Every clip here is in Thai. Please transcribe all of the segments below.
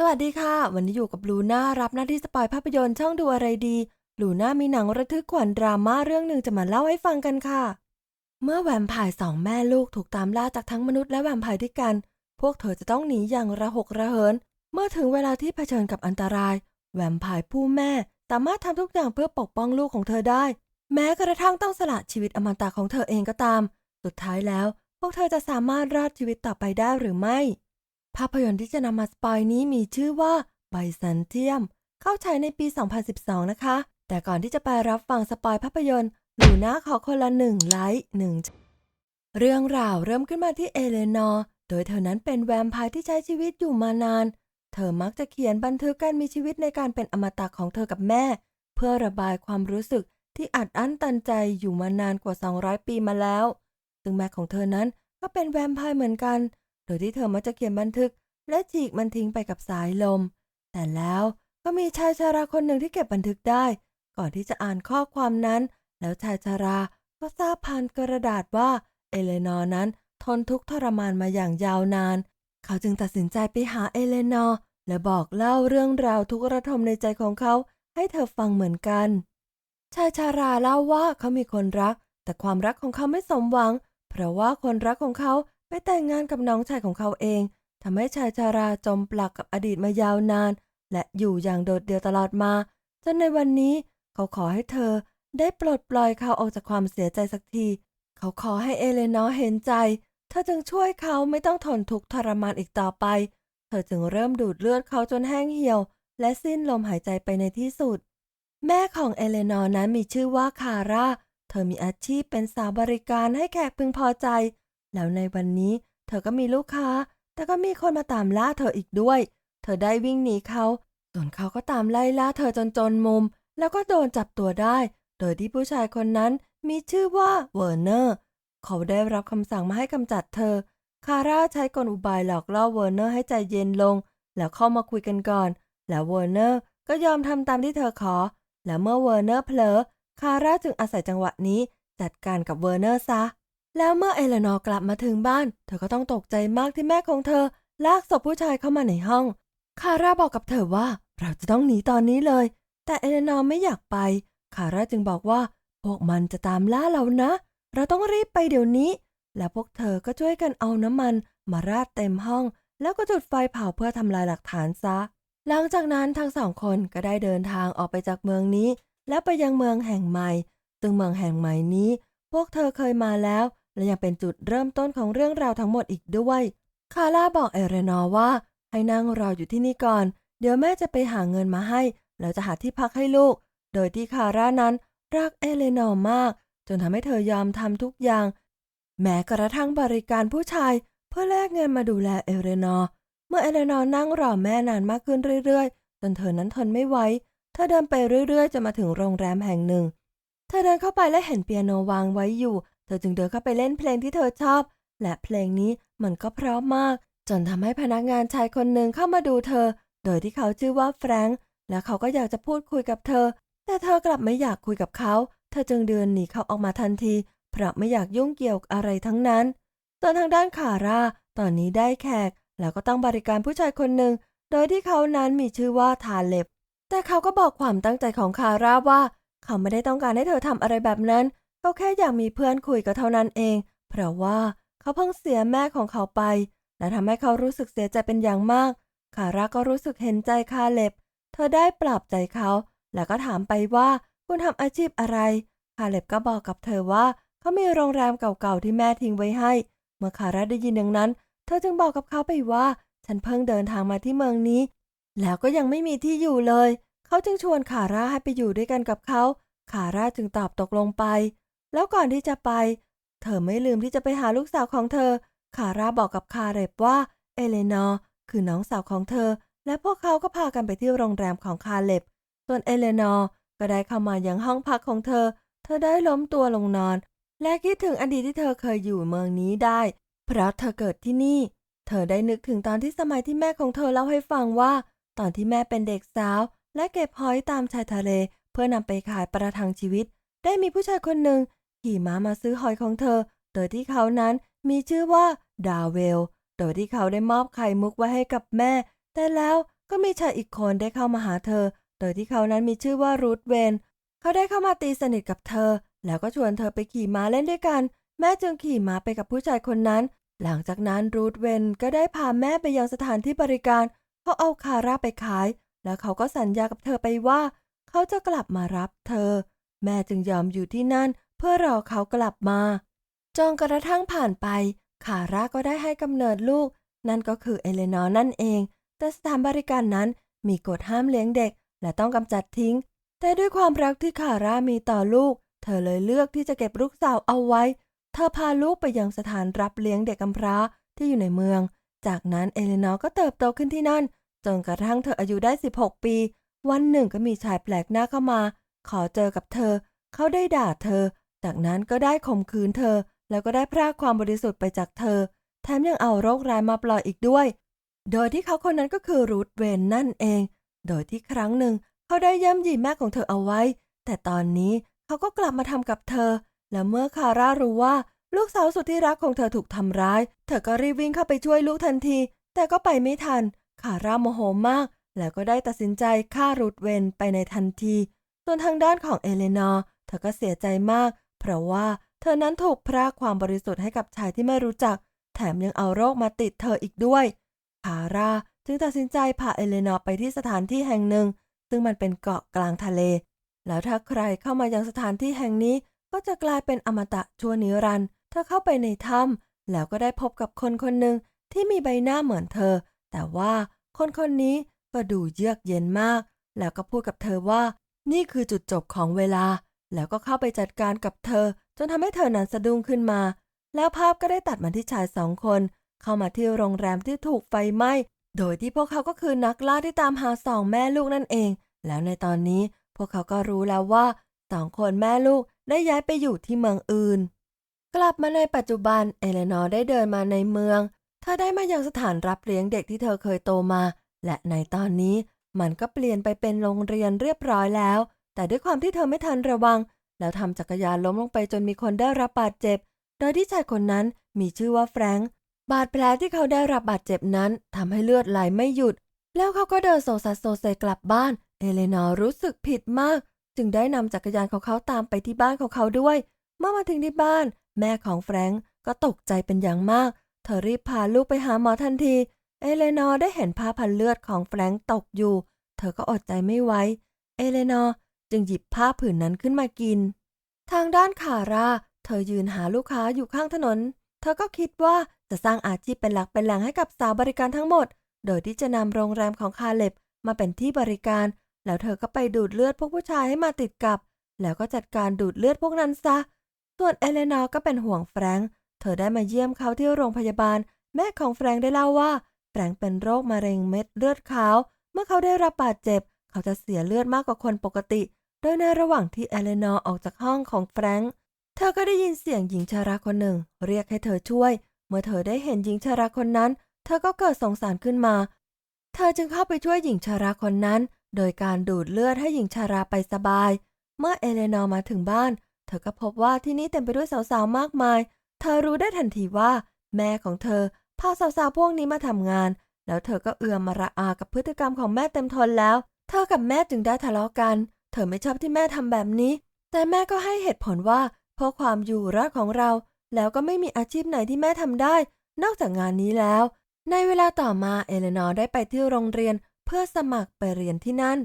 สวัสดีค่ะ วันนี้อยู่กับลูน่ารับหน้าที่สปอยภาพยนตร์ช่องดูอะไรดีลูน่ามีหนังระทึกขวัญดราม่าเรื่องหนึ่งจะมาเล่าให้ฟังกันค่ะ เมื่อแวมไพร์สองแม่ลูกถูกตามล่าจากทั้งมนุษย์และแวมไพร์ด้วยกัน พวกเธอจะต้องหนีอย่างระหกระเหิน เมื่อถึงเวลาที่เผชิญกับอันตราย แวมไพร์ผู้แม่ สามารถทำทุกอย่างเพื่อปกป้องลูกของเธอได้ แม้กระทั่งต้องสละชีวิตอมตะของเธอเองก็ตาม สุดท้ายแล้ว พวกเธอจะสามารถรอดชีวิตต่อไปได้หรือไม่ ภาพยนตร์ที่จะนำมาสปอยนี้มีชื่อว่าไบซันเทียม เข้าฉายในปี 2012 นะคะ แต่ก่อนที่จะไปรับฟังสปอยภาพยนตร์ลูน่าขอคนละหนึ่งไลค์หนึ่งเรื่องราวเริ่มขึ้นมาที่เอเลนอร์ โดยเธอนั้นเป็นแวมไพร์ที่ใช้ชีวิตอยู่มานาน เธอมักจะเขียนบันทึกการมีชีวิตในการเป็นอมตะของเธอกับแม่ เพื่อระบายความรู้สึกที่อัดอั้นตันใจอยู่มานานกว่า 200 ปีมาแล้ว ซึ่งแม่ของเธอนั้นก็เป็นแวมไพร์เหมือนกัน โดยที่เธอมักจะเขียนบันทึก และฉีกมันทิ้งไปกับสายลม แต่แล้วก็มีชายชาราคนหนึ่งที่เก็บบันทึกได้ ก่อนที่จะอ่านข้อความนั้น แล้วชายชาราก็ทราบผ่านกระดาษว่าเอเลนอร์นั้นทนทุกข์ทรมานมาอย่างยาวนาน เขาจึงตัดสินใจไปหาเอเลนอร์และบอกเล่าเรื่องราวทุกระทมในใจของเขาให้เธอฟังเหมือนกัน ชายชาราเล่าว่าเขามีคนรัก แต่ความรักของเขาไม่สมหวัง เพราะว่าคนรักของเขา ไปแต่งงานกับน้องชายของเขาเองทำให้ชายชาราจมปลักกับอดีตมายาวนาน และอยู่อย่างโดดเดี่ยวตลอดมา จนในวันนี้เขาขอให้เธอได้ปลดปล่อยเขาออกจากความเสียใจสักที เขาขอให้เอเลนอร์เห็นใจ เธอจึงช่วยเขาไม่ต้องทนทุกข์ทรมานอีกต่อไป เธอจึงเริ่มดูดเลือดเขาจนแห้งเหี่ยว และสิ้นลมหายใจไปในที่สุด แม่ของเอเลนอร์นั้นมีชื่อว่าคาร่า เธอมีอาชีพเป็นสาวบริการให้แขกพึงพอใจ แล้วในวันนี้เธอก็มีลูกค้า แต่ก็มีคนมาตามล่าเธออีกด้วย เธอได้วิ่งหนีเขา ส่วนเขาก็ตามไล่ล่าเธอจนจนมุม แล้วก็โดนจับตัวได้ โดยที่ผู้ชายคนนั้นมีชื่อว่าเวอร์เนอร์ เขาได้รับคำสั่งมาให้กำจัดเธอ คาร่าใช้กลอุบายหลอกล่อเวอร์เนอร์ให้ใจเย็นลง แล้วเข้ามาคุยกันก่อน แล้วเวอร์เนอร์ก็ยอมทำตามที่เธอขอ และเมื่อเวอร์เนอร์เผลอ คาร่าจึงอาศัยจังหวะนี้จัดการกับเวอร์เนอร์ซะ แล้วเมื่อเอเลนอร์กลับมาถึงบ้าน เธอก็ต้องตกใจมากที่แม่ของเธอ ลากศพผู้ชายเข้ามาในห้อง คาร่าบอกกับเธอว่าเราจะต้องหนีตอนนี้เลย แต่เอเลนอร์ไม่อยากไป คาร่าจึงบอกว่า พวกมันจะตามล่าเรานะ เราต้องรีบไปเดี๋ยวนี้ แล้วพวกเธอก็ช่วยกันเอาน้ำมัน มาราดเต็มห้อง แล้วก็จุดไฟเผาเพื่อทำลายหลักฐานซะ หลังจากนั้นทั้งสองคนก็ได้เดินทางออกไปจากเมืองนี้ และไปยังเมืองแห่งใหม่ ซึ่งเมืองแห่งใหม่นี้ พวกเธอเคยมาแล้ว และยังเป็นจุดเริ่มต้นของเรื่องราวทั้งหมดอีกด้วย คาร่าบอกเอเรนอร์ว่า ให้นั่งรออยู่ที่นี่ก่อน เดี๋ยวแม่จะไปหาเงินมาให้ แล้วจะหาที่พักให้ลูก โดยที่คาร่านั้นรักเอเลนอร์มาก จนทำให้เธอยอมทำทุกอย่าง แม้กระทั่งบริการผู้ชาย เพื่อแลกเงินมาดูแลเอเลนอร์เมื่อเอเลนอร์นั่งรอแม่นานมากขึ้นเรื่อยๆ จนเธอนั้นทนไม่ไหวเธอเดินไปเรื่อยๆจนมาถึงโรงแรมแห่งหนึ่ง เธอเดินเข้าไปและเห็นเปียโนวางไว้อยู่ เธอจึงเดินเข้าไปเล่นเพลงที่เธอชอบ และเพลงนี้มันก็เพราะมาก จนทำให้พนักงานชายคนหนึ่งเข้ามาดูเธอ โดยที่เขาชื่อว่าแฟรงค์และเขาก็อยากจะพูดคุยกับเธอ แต่เธอกลับไม่อยากคุยกับเขา เธอจึงเดินหนีเขาออกมาทันที เพราะไม่อยากยุ่งเกี่ยวกับอะไรทั้งนั้นส่วนทางด้านคาร่า ตอนนี้ได้แขก แล้วก็ต้องบริการผู้ชายคนหนึ่ง โดยที่เขานั้นมีชื่อว่าทาเล็บ แต่เขาก็บอกความตั้งใจของคาร่าว่า เขาไม่ได้ต้องการให้เธอทำอะไรแบบนั้น เขาแค่อยากมีเพื่อนคุยก็เท่านั้นเอง เพราะว่าเขาเพิ่งเสียแม่ของเขาไป และทำให้เขารู้สึกเสียใจเป็นอย่างมาก คาร่าก็รู้สึกเห็นใจคาเล็บ เธอได้ปลอบใจเขา แล้วก็ถามไปว่าคุณทำอาชีพอะไร คาเล็บก็บอกกับเธอว่าเขามีโรงแรมเก่าๆที่แม่ทิ้งไว้ให้ เมื่อคาร่าได้ยินดังนั้น เธอจึงบอกกับเขาไปว่า ฉันเพิ่งเดินทางมาที่เมืองนี้ แล้วก็ยังไม่มีที่อยู่เลย เขาจึงชวนคาร่าให้ไปอยู่ด้วยกันกับเขาคาร่าจึงตอบตกลงไป แล้วก่อนที่จะไป เธอไม่ลืมที่จะไปหาลูกสาวของเธอ คาร่าบอกกับคาเร็บว่า เอเลนอร์คือน้องสาวของเธอ และพวกเขาก็พากันไปที่โรงแรมของคาเล็บส่วนเอเลนอร์ก็ได้เข้ามายังห้องพักของเธอ เธอได้ล้มตัวลงนอน และคิดถึงอดีตที่เธอเคยอยู่เมืองนี้ได้ เพราะเธอเกิดที่นี่ เธอได้นึกถึงตอนที่สมัยที่แม่ของเธอเล่าให้ฟังว่า ตอนที่แม่เป็นเด็กสาว และเก็บหอยตามชายทะเล เพื่อนำไปขายประทังชีวิต ได้มีผู้ชายคนหนึ่ง ขี่ม้ามาซื้อหอยของเธอ โดยที่เขานั้นมีชื่อว่าดาเวล โดยที่เขาได้มอบไข่มุกไว้ให้กับแม่ แต่แล้วก็มีชายอีกคนได้เข้ามาหาเธอ โดยที่เขานั้นมีชื่อว่ารูทเวน เขาได้เข้ามาตีสนิทกับเธอ แล้วก็ชวนเธอไปขี่ม้าเล่นด้วยกัน แม่จึงขี่ม้าไปกับผู้ชายคนนั้น หลังจากนั้นรูทเวนก็ได้พาแม่ไปยังสถานที่บริการ เขาเอาคาร่าไปขาย แล้วเขาก็สัญญากับเธอไปว่า เขาจะกลับมารับเธอ แม่จึงยอมอยู่ที่นั่น เพื่อรอเขากลับมา จนกระทั่งผ่านไปคาร่าก็ได้ให้กำเนิดลูก นั่นก็คือเอเลนอร์นั่นเอง แต่สถานบริการนั้นมีกฎห้ามเลี้ยงเด็ก และต้องกำจัดทิ้ง แต่ด้วยความรักที่คาร่ามีต่อลูก เธอเลยเลือกที่จะเก็บลูกสาวเอาไว้ เธอพาลูกไปยังสถานรับเลี้ยงเด็กกำพร้าที่อยู่ในเมือง จากนั้นเอเลนอร์ก็เติบโตขึ้นที่นั่น จนกระทั่งเธออายุได้ 16 ปี วันหนึ่งก็มีชายแปลกหน้าเข้ามา ขอเจอกับเธอ เขาได้ด่าเธอ จากนั้นก็ได้ข่มขืนเธอ แล้วก็ได้พรากความบริสุทธิ์ไปจากเธอ แถมยังเอาโรคร้ายมาปล่อยอีกด้วย โดยที่เขาคนนั้นก็คือรูทเวนนั่นเอง โดยที่ครั้งหนึ่งเขาได้ย่ำยีแม่ของเธอเอาไว้ แต่ตอนนี้เขาก็กลับมาทำกับเธอ และเมื่อคาร่ารู้ว่าลูกสาวสุดที่รักของเธอถูกทำร้าย เธอก็รีบวิ่งเข้าไปช่วยลูกทันที แต่ก็ไปไม่ทัน คาร่าโมโหมาก แล้วก็ได้ตัดสินใจฆ่ารูทเวนไปในทันที ส่วนทางด้านของเอเลนอร์เธอก็เสียใจมาก เพราะว่าเธอนั้นถูกพรากความบริสุทธิ์ให้กับชายที่ไม่รู้จัก แถมยังเอาโรคมาติดเธออีกด้วยคาร่าจึงตัดสินใจพาเอเลนอร์ไปที่สถานที่แห่งหนึ่ง ซึ่งมันเป็นเกาะกลางทะเล แล้วถ้าใครเข้ามายังสถานที่แห่งนี้ ก็จะกลายเป็นอมตะชั่วนิรันดร์เธอเข้าไปในถ้ำแล้วก็ได้พบกับคนคนหนึ่งที่มีใบหน้าเหมือนเธอ แต่ว่าคนคนนี้ก็ดูเยือกเย็นมาก แล้วก็พูดกับเธอว่า นี่คือจุดจบของเวลา แล้วก็เข้าไปจัดการกับเธอ จนทำให้เธอนั้นสะดุ้งขึ้นมา แล้วภาพก็ได้ตัดมาที่ชายสองคน เข้ามาที่โรงแรมที่ถูกไฟไหม้ โดยที่พวกเขาก็คือนักล่าที่ตามหาสองแม่ลูกนั่นเอง แล้วในตอนนี้พวกเขาก็รู้แล้วว่าสองคนแม่ลูกได้ย้ายไปอยู่ที่เมืองอื่น กลับมาในปัจจุบันเอเลนอร์ได้เดินมาในเมือง เธอได้มายังสถานรับเลี้ยงเด็กที่เธอเคยโตมา และในตอนนี้มันก็เปลี่ยนไปเป็นโรงเรียนเรียบร้อยแล้ว แต่ด้วยความที่เธอไม่ทันระวัง แล้วทำจักรยานล้มลงไปจนมีคนได้รับบาดเจ็บ โดยที่ชายคนนั้นมีชื่อว่าแฟรงค์บาดแผลที่เขาได้รับบาดเจ็บนั้นทำให้เลือดไหลไม่หยุด แล้วเขาก็เดินโซซัสโซเซกลับบ้าน เอเลนอร์รู้สึกผิดมาก จึงได้นำจักรยานของเขาตามไปที่บ้านของเขาด้วย เมื่อมาถึงที่บ้าน แม่ของแฟรงก์ก็ตกใจเป็นอย่างมาก เธอรีบพาลูกไปหาหมอทันที เอเลนอร์ได้เห็นผ้าพันเลือดของแฟรงก์ตกอยู่ เธอก็อดใจไม่ไหว เอเลนอร์ จึงหยิบผ้าผืนนั้นขึ้นมากิน ทางด้านคารา เธอยืนหาลูกค้าอยู่ข้างถนน เธอก็คิดว่าจะสร้างอาชีพเป็นหลักเป็นแหล่งให้กับสาวบริการทั้งหมด โดยที่จะนำโรงแรมของคาเล็บมาเป็นที่บริการ แล้วเธอก็ไปดูดเลือดพวกผู้ชายให้มาติดกับ แล้วก็จัดการดูดเลือดพวกนั้นซะ ส่วนเอเลนอร์ก็เป็นห่วงแฟรงค์ เธอได้มาเยี่ยมเขาที่โรงพยาบาล แม่ของแฟรงค์ได้เล่าว่า แฟรงค์เป็นโรคมะเร็งเม็ดเลือดขาว เมื่อเขาได้รับบาดเจ็บ เขาจะเสียเลือดมากกว่าคนปกติ โดยในระหว่างที่เอเลนอร์ออกจากห้องของแฟรงค์ เธอก็ได้ยินเสียงหญิงชาราคนหนึ่ง เรียกให้เธอช่วย เมื่อเธอได้เห็นหญิงชาราคนนั้น เธอก็เกิดสงสารขึ้นมา เธอจึงเข้าไปช่วยหญิงชาราคนนั้น โดยการดูดเลือดให้หญิงชาราไปสบาย เมื่อเอเลนอร์มาถึงบ้าน เธอก็พบว่าที่นี่เต็มไปด้วยสาวๆมากมาย เธอรู้ได้ทันทีว่า แม่ของเธอพาสาวๆพวกนี้มาทำงาน แล้วเธอก็เอือมมาระอากับพฤติกรรมของแม่เต็มทนแล้ว เธอกับแม่จึงได้ทะเลาะกันเธอไม่ชอบที่แม่ทำแบบนี้ แต่แม่ก็ให้เหตุผลว่า เพราะความอยู่รอดของเรา แล้วก็ไม่มีอาชีพไหนที่แม่ทำได้ นอกจากงานนี้แล้ว ในเวลาต่อมาเอเลนอร์ได้ไปที่โรงเรียนเพื่อสมัครไปเรียนที่นั่น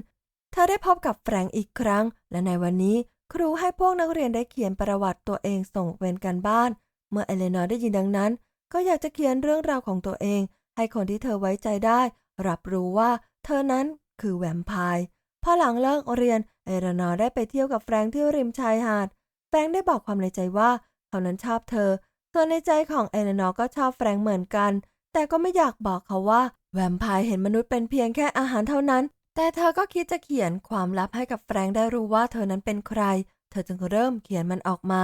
เธอได้พบกับแฟรงก์อีกครั้ง และในวันนี้ครูให้พวกนักเรียนได้เขียนประวัติตัวเองส่งเวรกันบ้าน เมื่อเอเลนอร์ได้ยินดังนั้น ก็อยากจะเขียนเรื่องราวของตัวเอง ให้คนที่เธอไว้ใจได้ รับรู้ว่า เธอนั้นคือแวมไพร์พอหลังเลิกเรียน เอเลนอร์ได้ไปเที่ยวกับแฟรงก์ที่ริมชายหาด แฟรงค์ได้บอกความในใจว่าเขานั้นชอบเธอ ส่วนในใจของเอเลนอร์ก็ชอบแฟรงค์เหมือนกัน แต่ก็ไม่อยากบอกเขาว่า แวมไพร์เห็นมนุษย์เป็นเพียงแค่อาหารเท่านั้น แต่เธอก็คิดจะเขียนความลับให้กับแฟรงค์ได้รู้ว่าเธอนั้นเป็นใคร เธอจึงเริ่มเขียนมันออกมา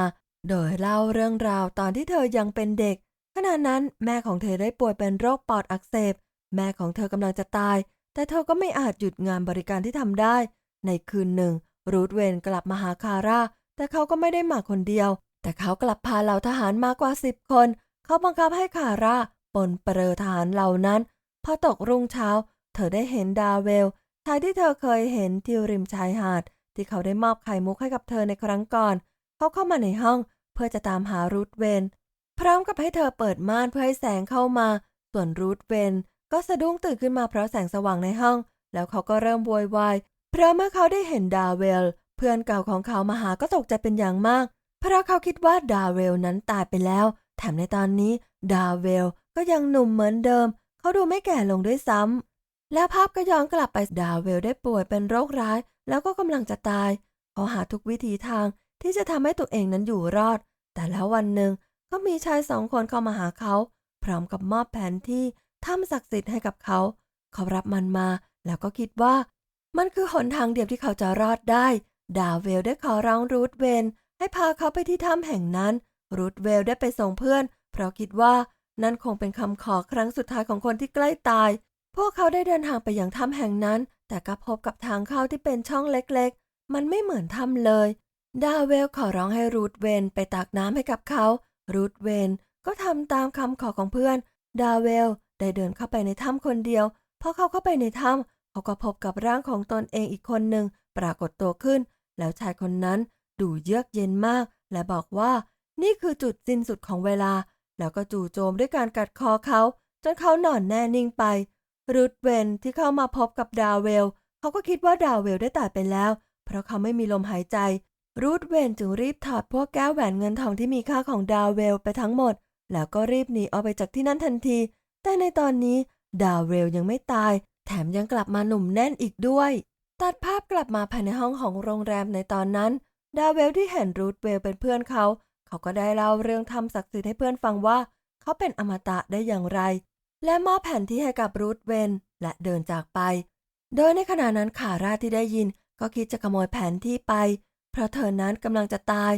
โดยเล่าเรื่องราวตอนที่เธอยังเป็นเด็ก ขณะนั้นแม่ของเธอได้ป่วยเป็นโรคปอดอักเสบ แม่ของเธอกำลังจะตาย แต่เธอก็ไม่อาจหยุดงานบริการที่ทำได้ ในคืนหนึ่ง รูทเวนกลับมาหาคาร่า แต่เขาก็ไม่ได้มาคนเดียว แต่เขากลับพาเหล่าทหารมากกว่าสิบคน เขาบังคับให้คาร่าปนเปรอทหารเหล่านั้น พอตกรุ่งเช้า เธอได้เห็นดาเวลชายที่เธอเคยเห็นที่ริมชายหาด ที่เขาได้มอบไข่มุกให้กับเธอในครั้งก่อน เขาเข้ามาในห้องเพื่อจะตามหารูทเวนพร้อมกับให้เธอเปิดม่านเพื่อให้แสงเข้ามา ส่วนรูทเวนก็สะดุ้งตื่นขึ้นมาเพราะแสงสว่างในห้อง แล้วเขาก็เริ่มโวยวาย เพราะเมื่อเขาได้เห็นดาเวล เพื่อนเก่าของเขามาหาก็ตกใจเป็นอย่างมาก เพราะเขาคิดว่าดาเวลนั้นตายไปแล้ว แถมในตอนนี้ ดาเวลก็ยังหนุ่มเหมือนเดิม เขาดูไม่แก่ลงด้วยซ้ำและภาพก็ย้อนกลับไปดาเวลได้ป่วยเป็นโรคร้าย แล้วก็กำลังจะตายเขาหาทุกวิธีทางที่จะทำให้ตัวเองนั้นอยู่รอด แต่แล้ววันหนึ่งก็มีชายสองคนเข้ามาหาเขา พร้อมกับมอบแผนที่ถ้ำศักดิ์สิทธิ์ให้กับเขา เขารับมันมา แล้วก็คิดว่า มันคือหนทางเดียวที่เขาจะรอดได้ ดาเวลได้ขอร้องรูทเวนให้พาเขาไปที่ถ้ำแห่งนั้น รูทเวลได้ไปส่งเพื่อน เพราะคิดว่านั่นคงเป็นคำขอครั้งสุดท้ายของคนที่ใกล้ตาย พวกเขาได้เดินทางไปยังถ้ำแห่งนั้น แต่ก็พบกับทางเข้าที่เป็นช่องเล็กๆ มันไม่เหมือนถ้ำเลย ดาเวลขอร้องให้รูทเวนไปตักน้ำให้กับเขา รูทเวนก็ทำตามคำขอของเพื่อน ดาเวลได้เดินเข้าไปในถ้ำคนเดียวพอเขาเข้าไปในถ้ำ เขาก็พบกับร่างของตนเองอีกคนหนึ่งปรากฏตัวขึ้น แล้วชายคนนั้นดูเยือกเย็นมาก และบอกว่า นี่คือจุดสิ้นสุดของเวลา แล้วก็จู่โจมด้วยการกัดคอเขา จนเขานอนแน่นิ่งไป รูทเวนที่เข้ามาพบกับดาวเวล เขาก็คิดว่าดาวเวลได้ตายไปแล้ว เพราะเขาไม่มีลมหายใจ รูทเวนจึงรีบถอดพวกแก้วแหวนเงินทองที่มีค่าของดาวเวลไปทั้งหมด แล้วก็รีบหนีออกไปจากที่นั่นทันที แต่ในตอนนี้ดาวเวลยังไม่ตาย แถมยังกลับมาหนุ่มแน่นอีกด้วย ตัดภาพกลับมาภายในห้องของโรงแรมในตอนนั้น ดาเวลที่เห็นรูทเวลเป็นเพื่อนเขา เขาก็ได้เล่าเรื่องทำศักดิ์สิทธิ์ให้เพื่อนฟังว่า เขาเป็นอมตะได้อย่างไร และมอบแผนที่ให้กับรูทเวนและเดินจากไป โดยในขณะนั้นขาราที่ได้ยิน ก็คิดจะขโมยแผนที่ไป เพราะเธอนั้นกำลังจะตาย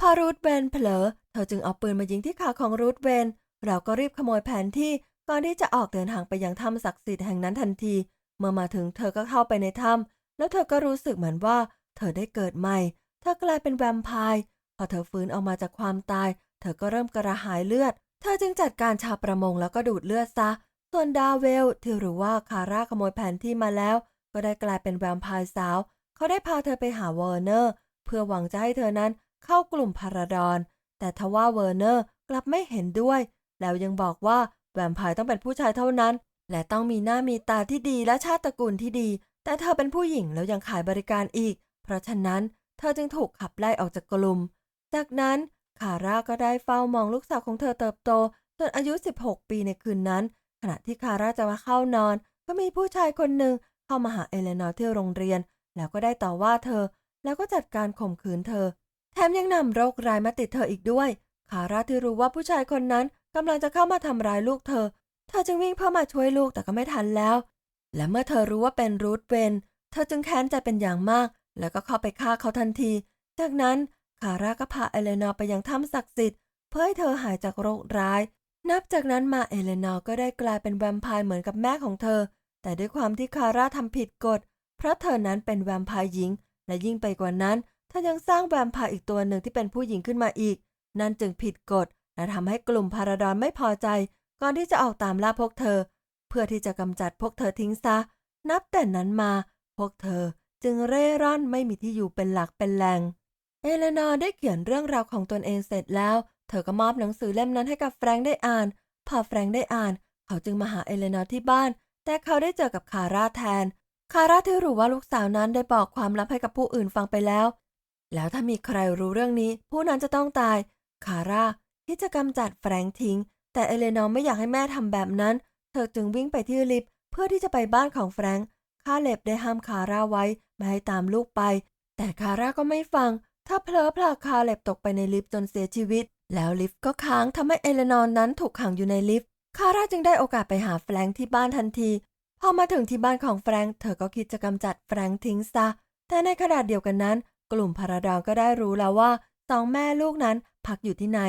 พอรูทเวนเผลอ เธอจึงเอาปืนมายิงที่ขาของรูทเวนเราก็รีบขโมยแผนที่ ก่อนที่จะออกเดินทางไปยังถ้ำศักดิ์สิทธิ์แห่งนั้นทันที เมื่อมาถึงเธอก็เข้าไปในถ้ำแล้วเธอก็รู้สึกเหมือนว่า เธอได้เกิดใหม่ เธอกลายเป็นแวมไพร์พอเธอฟื้นออกมาจากความตาย เธอก็เริ่มกระหายเลือด เธอจึงจัดการชาวประมงแล้วก็ดูดเลือดซะ ส่วนดาเวลที่รู้ว่าคาร่าขโมยแผนที่มาแล้ว ก็ได้กลายเป็นแวมไพร์สาว เขาได้พาเธอไปหาเวอร์เนอร์ เพื่อหวังจะให้เธอนั้นเข้ากลุ่มพาราดอน แต่ทว่าเวอร์เนอร์กลับไม่เห็นด้วย แล้วยังบอกว่า แวมไพร์ต้องเป็นผู้ชายเท่านั้น และต้องมีหน้ามีตาที่ดีและชาติตระกูลที่ดี แต่เธอเป็นผู้หญิงแล้วยังขายบริการอีก เพราะฉะนั้นเธอจึงถูกขับไล่ออกจากกลุ่ม จากนั้นคาร่าก็ได้เฝ้ามองลูกสาวของเธอเติบโตจนอายุ 16 ปีในคืนนั้น ขณะที่คาร่าจะมาเข้านอน ก็มีผู้ชายคนหนึ่งเข้ามาหาเอเลนอร์ที่โรงเรียน แล้วก็ได้ต่อว่าเธอ แล้วก็จัดการข่มขืนเธอ แถมยังนำโรคร้ายมาติดเธออีกด้วย คาร่าที่รู้ว่าผู้ชายคนนั้น กำลังจะเข้ามาทำร้ายลูกเธอ เธอจึงวิ่งเพื่อมาช่วยลูกแต่ก็ไม่ทันแล้ว และเมื่อเธอรู้ว่าเป็นรูทเวนเธอจึงแค้นใจเป็นอย่างมาก แล้วก็เข้าไปฆ่าเขาทันที จากนั้นคาร่าก็พาเอเลนอร์ไปยังถ้ำศักดิ์สิทธิ์เพื่อให้เธอหายจากโรคร้าย นับจากนั้นมาเอเลนอร์ก็ได้กลายเป็นแวมไพร์เหมือนกับแม่ของเธอ แต่ด้วยความที่คาร่าทำผิดกฎ เพราะเธอนั้นเป็นแวมไพร์หญิง และยิ่งไปกว่านั้น เธอยังสร้างแวมไพร์อีกตัวหนึ่งที่เป็นผู้หญิงขึ้นมาอีก นั่นจึงผิดกฎ และทำให้กลุ่มพาราดอนไม่พอใจ ก่อนที่จะออกตามล่าพวกเธอ เพื่อที่จะกำจัดพวกเธอทิ้งซะ นับแต่นั้นมา พวกเธอจึงเร่ร่อนไม่มีที่อยู่เป็นหลักเป็นแหล่ง เอเลนอร์ได้เขียนเรื่องราวของตนเองเสร็จแล้ว เธอก็มอบหนังสือเล่มนั้นให้กับแฟรงค์ได้อ่าน พอแฟรงค์ได้อ่าน เขาจึงมาหาเอเลนอร์ที่บ้าน แต่เขาได้เจอกับคาร่าแทน คาร่าที่รู้ว่าลูกสาวนั้นได้บอกความลับให้กับผู้อื่นฟังไปแล้ว แล้วถ้ามีใครรู้เรื่องนี้ ผู้นั้นจะต้องตาย คาร่า ที่จะกำจัดแฟรงค์ทิ้ง แต่เอเลนอร์ไม่อยากให้แม่ทำแบบนั้น เธอจึงวิ่งไปที่ลิฟต์เพื่อที่จะไปบ้านของแฟรงค์คาเล็บได้ห้ามคาร่าไว้ไม่ให้ตามลูกไป แต่คาร่าก็ไม่ฟัง ถ้าเพลอพลาคาเล็บตกไปในลิฟต์จนเสียชีวิต แล้วลิฟต์ก็ค้างทำให้เอเลนอร์นั้นถูกขังอยู่ในลิฟต์คาร่าจึงได้โอกาสไปหาแฟรงค์ที่บ้านทันทีพอมาถึงที่บ้านของแฟรงค์เธอก็คิดจะกำจัดแฟรงค์ทิ้งซะแต่ในขณะเดียวกันนั้น กลุ่มพาราดอนก็ได้รู้แล้วว่าสองแม่ลูกนั้นพักอยู่ที่ไหน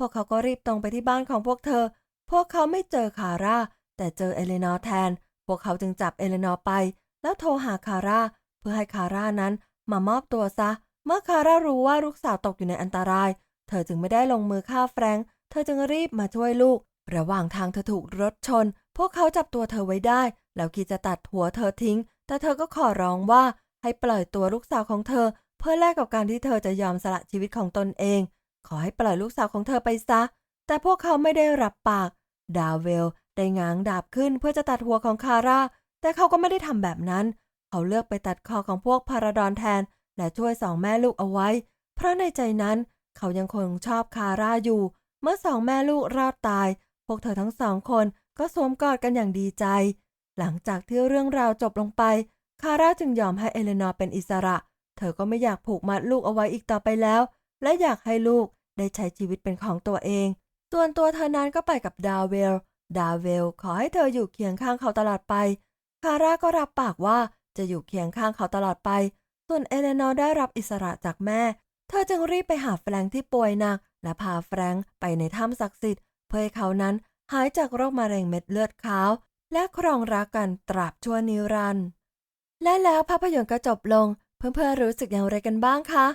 พวกเขาก็รีบตรงไปที่บ้านของพวกเธอ พวกเขาไม่เจอคาร่า แต่เจอเอเลนอร์แทน พวกเขาจึงจับเอเลนอร์ไป แล้วโทรหาคาร่า เพื่อให้คาร่านั้นมามอบตัวซะ เมื่อคาร่ารู้ว่าลูกสาวตกอยู่ในอันตราย เธอจึงไม่ได้ลงมือฆ่าแฟรงค์เธอจึงรีบมาช่วยลูก ระหว่างทางเธอถูกรถชน พวกเขาจับตัวเธอไว้ได้ แล้วคิดจะตัดหัวเธอทิ้ง แต่เธอก็ขอร้องว่าให้ปล่อยตัวลูกสาวของเธอ เพื่อแลกกับการที่เธอจะยอมสละชีวิตของตนเอง ขอให้ปล่อยลูกสาวของเธอไปซะ แต่พวกเขาไม่ได้รับปาก ดาวเวลได้ง้างดาบขึ้นเพื่อจะตัดหัวของคาร่า แต่เขาก็ไม่ได้ทำแบบนั้น เขาเลือกไปตัดคอของพวกพาราดอนแทน และช่วยสองแม่ลูกเอาไว้ เพราะในใจนั้น เขายังคงชอบคาร่าอยู่ เมื่อสองแม่ลูกรอดตาย พวกเธอทั้งสองคนก็สวมกอดกันอย่างดีใจ หลังจากที่เรื่องราวจบลงไป คาร่าจึงยอมให้เอเลนอร์เป็นอิสระ เธอก็ไม่อยากผูกมัดลูกเอาไว้อีกต่อไปแล้ว และอยากให้ลูกได้ใช้ชีวิตเป็นของตัวเอง ส่วนตัวเธอนั้นก็ไปกับดาวเวล ดาวเวลขอให้เธออยู่เคียงข้างเขาตลอดไป คาร่าก็รับปากว่าจะอยู่เคียงข้างเขาตลอดไป ส่วนเอเลนอร์ได้รับอิสระจากแม่ เธอจึงรีบไปหาแฟรงค์ที่ป่วยหนัก และพาแฟรงค์ไปในถ้ำศักดิ์สิทธิ์เพื่อให้เขานั้นหายจากโรคมะเร็งเม็ดเลือดขาว และครองรักกันตราบชั่วนิรันดร์และแล้วภาพยนตร์ก็จบลง เพื่อนๆรู้สึกอย่างไรกันบ้างคะ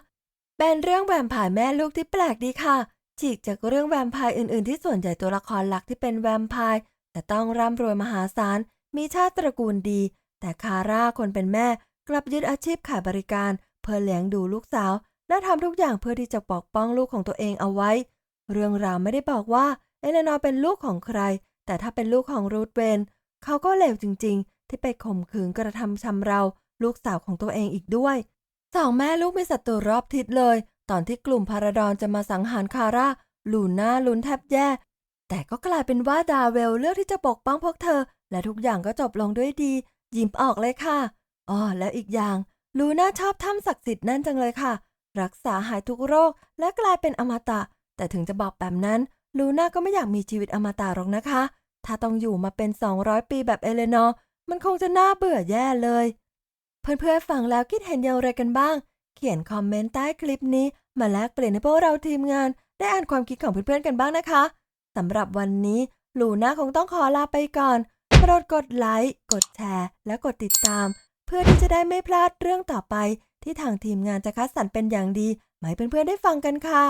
เป็นเรื่องแวมไพร์แม่ลูกที่แปลกดีค่ะ ฉีกจากเรื่องแวมไพร์อื่นๆ ที่ส่วนใหญ่ตัวละครหลักที่เป็นแวมไพร์แต่ต้องร่ำรวยมหาศาล มีชาติตระกูลดี แต่คาร่าคนเป็นแม่ กลับยึดอาชีพขายบริการ เพื่อเลี้ยงดูลูกสาว และทำทุกอย่างเพื่อที่จะปกป้องลูกของตัวเองเอาไว้ เรื่องราวไม่ได้บอกว่าเอเลนอร์เป็นลูกของใคร แต่ถ้าเป็นลูกของรูธเวนเขาก็เลวจริง ๆ ที่ไปข่มขืนกระทำชำเราลูกสาวของตัวเองอีกด้วย สองแม่ลูกมีศัตรูรอบทิศเลย ตอนที่กลุ่มพาราดอนจะมาสังหารคาร่าลูน่าลุ้นแทบแย่ แต่ก็กลายเป็นว่าดาเวลเลือกที่จะปกป้องพวกเธอ และทุกอย่างก็จบลงด้วยดี ยิ้มออกเลยค่ะอ๋อแล้วอีกอย่างลูน่าชอบถ้ำศักดิ์สิทธิ์นั่นจังเลยค่ะ รักษาหายทุกโรคและกลายเป็นอมตะ แต่ถึงจะบอกแบบนั้นลูน่าก็ไม่อยากมีชีวิตอมตะหรอกนะคะ ถ้าต้องอยู่มาเป็น 200 ปีแบบเอเลนอร์มันคงจะน่าเบื่อแย่เลย เพื่อนๆฟังแล้วคิดเห็นอย่างไรกันบ้าง เขียนคอมเมนต์ใต้คลิปนี้มาแลกเปลี่ยนให้พวกเราทีมงาน ได้อ่านความคิดของเพื่อนๆกันบ้างนะคะสำหรับวันนี้ลูน่าคงต้องขอลาไปก่อนโปรดกดไลค์กดแชร์ และกดติดตาม เพื่อที่จะได้ไม่พลาดเรื่องต่อไป ที่ทางทีมงานจะคัดสรรเป็นอย่างดีมาให้เพื่อนๆได้ฟังกันค่ะ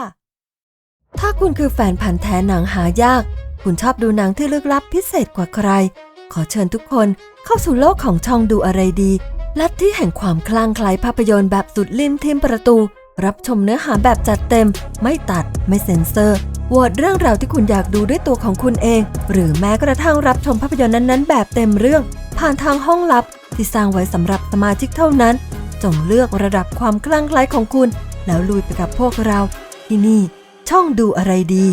ถ้าคุณคือแฟนพันธ์แท้หนังหายาก คุณชอบดูหนังที่ลึกลับพิเศษกว่าใคร ขอเชิญทุกคนเข้าสู่โลกของช่องดูอะไรดี ลัทธิแห่งความคลั่งไคล้ภาพยนตร์แบบสุดลิ้นทิมประตู รับชมเนื้อหาแบบจัดเต็ม ไม่ตัด ไม่เซ็นเซอร์โหวตเรื่องราวที่คุณอยากดูด้วยตัวของคุณเอง หรือแม้กระทั่งรับชมภาพยนตร์นั้นๆ แบบเต็มเรื่อง ผ่านทางห้องลับ ที่สร้างไว้สำหรับสมาชิกเท่านั้น จงเลือกระดับความคลั่งไคล้ของคุณ แล้วลุยไปกับพวกเรา ที่นี่ ช่องดูอะไรดี